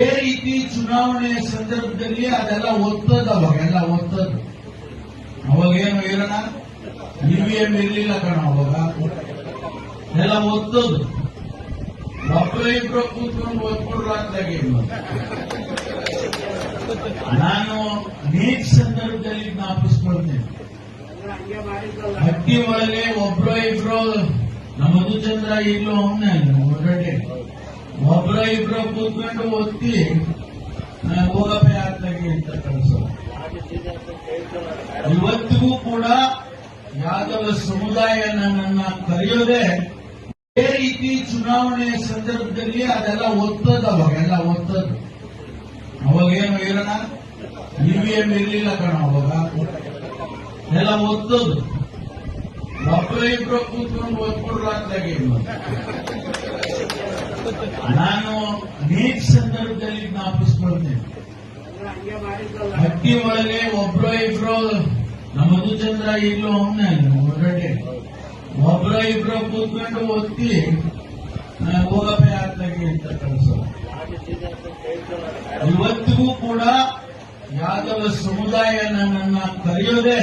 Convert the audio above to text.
ಇದೇ ರೀತಿ ಚುನಾವಣೆಯ ಸಂದರ್ಭದಲ್ಲಿ ಅದೆಲ್ಲ ಒತ್ತದ ಅವಾಗೆಲ್ಲ ಒತ್ತದ್ದು. ಅವಾಗೇನು ಇರೋಣ? ಇವಿಎಂ ಇರಲಿಲ್ಲ ಕಣ ಅವಾಗ. ಎಲ್ಲ ಒತ್ತದು ಒಬ್ಬರ ಇಬ್ಬರು ಕೂತ್ಕೊಂಡು ಒತ್ಕೊಂಡ್ರು ಆಗ್ಲಾಗೆ ನಾನು ನೀಟ್ ಸಂದರ್ಭದಲ್ಲಿ ಜ್ಞಾಪಿಸ್ಕೊಳ್ತೇನೆ. ಹಟ್ಟಿ ಒಳಗೆ ಒಬ್ರೋ ಇಬ್ರು ನಮ್ಮದು ಚಂದ್ರ ಇಲ್ಲೋ ಅವನೇ ಹೊರಗಡೆ ಒಬ್ರ ಇಬ್ರ ಕೂತ್ಕೊಂಡು ಒತ್ತಿ ಹೋಗಪ್ಪ ಯಾತ್ರೆಗೆ ಅಂತ ಕಳಿಸೋ ಇವತ್ತಿಗೂ ಕೂಡ ಯಾದವ ಸಮುದಾಯ ನನ್ನನ್ನ ಕರೆಯೋದೇ, ಇದೇ ರೀತಿ ಚುನಾವಣೆಯ ಸಂದರ್ಭದಲ್ಲಿ ಅದೆಲ್ಲ ಒತ್ತದ ಅವಾಗೆಲ್ಲ ಒತ್ತದು. ಅವಾಗೇನು ಇರೋಣ ಇವಿಎಂ ಇರಲಿಲ್ಲ ಕಣ ಅವಾಗ. ಎಲ್ಲ ಒತ್ತದು. ಒಬ್ಬರ ಇಬ್ಬರು ಕೂತ್ಕೊಂಡು ಒತ್ಕೊಂಡ್ರು ಆಗ್ಲಾಗೆ ನಾನು ಅನೇಕ ಸಂದರ್ಭದಲ್ಲಿ ಜ್ಞಾಪಿಸ್ಕೊಳ್ತೇನೆ ಹಟ್ಟಿ ಒಳಗೆ ಒಬ್ರೋ ಇಬ್ರು ನಮ್ಮ ಚಂದ್ರ ಇಲ್ಲೂ ಅವನೇ ಹೊರಗಡೆ ಒಬ್ರ ಇಬ್ರು ಕೂತ್ಕೊಂಡು ಒತ್ತಿ ಹೋಗಪ್ಪ ಯಾತ್ರೆಗೆ ಅಂತ ಕಳಿಸೋ ಇವತ್ತಿಗೂ ಕೂಡ ಯಾದವ ಸಮುದಾಯ ನನ್ನನ್ನ ಕರೆಯೋದೇ